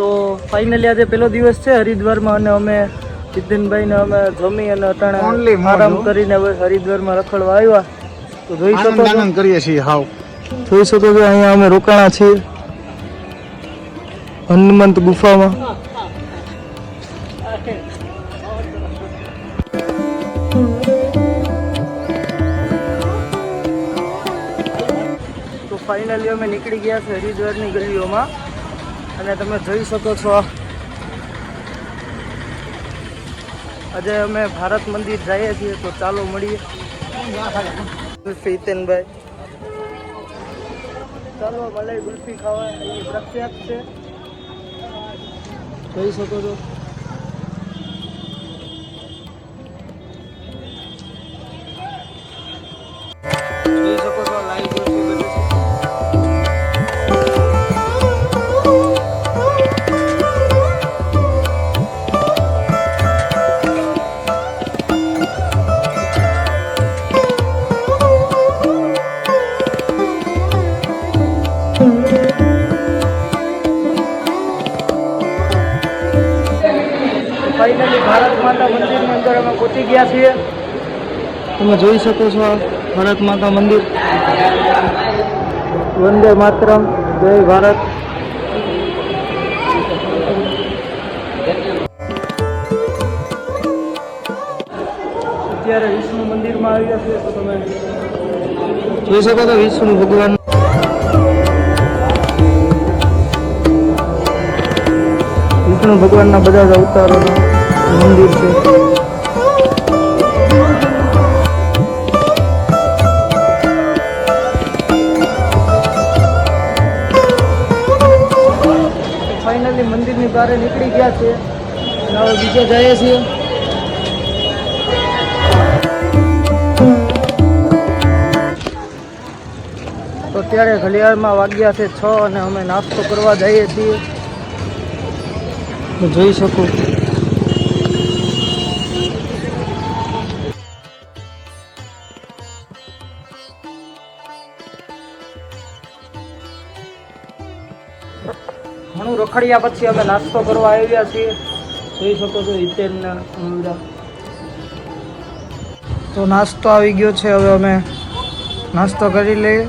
તો ફાઇનલી આજે પહેલો દિવસ છે હરિદ્વારમાં અને અમે જીતેનભાઈને અમે જમી અને અટાણે આરામ કરીને હવે હરિદ્વારમાં રખડવા આવ્યા. તો જોઈ શકો આનંદ કરીએ છીએ હાવ. જોઈ શકો છો અહીંયા અમે રોકાણા છીએ. હનુમંત ગુફામાં. તો ફાઇનલી અમે નીકળી ગયા છે હરિદ્વારની ગલીઓમાં. અને તમે જોઈ શકો છો, આજે અમે ભારત મંદિર જઈએ છીએ, તો ચાલો મળીએ. હિતેનભાઈ ચાલો, મલાઈ ગુલ્ફી ખાવા એ પ્રખ્યાત છે. જોઈ શકો છો. ફાઇનલી ભારત માતા મંદિરની અંદર અમે પહોંચી ગયા છીએ. તમે જોઈ શકો છો ભારત માતા મંદિર. વંદે માતરમ જય ભારત. અત્યારે વિષ્ણુ મંદિરમાં આવ્યા છીએ તો તમે જોઈ શકો છો વિષ્ણુ ભગવાન. વિષ્ણુ ભગવાનના બધા જ અવતારોનું મંદિર છે. ફાઇનલી મંદિરની બહાર નીકળી ગયા છે હવે બીજે જઈએ છીએ. તો અત્યારે ઘડિયાળમાં વાગ્યા છે છ અને અમે નાસ્તો કરવા જઈએ છીએ. હું જોઈ શકો. ઘણું રખડ્યા પછી અમે નાસ્તો કરવા આવ્યા છીએ. જોઈ શકો છો, હિતેનના તો નાસ્તો આવી ગયો છે, હવે અમે નાસ્તો કરી લઈએ.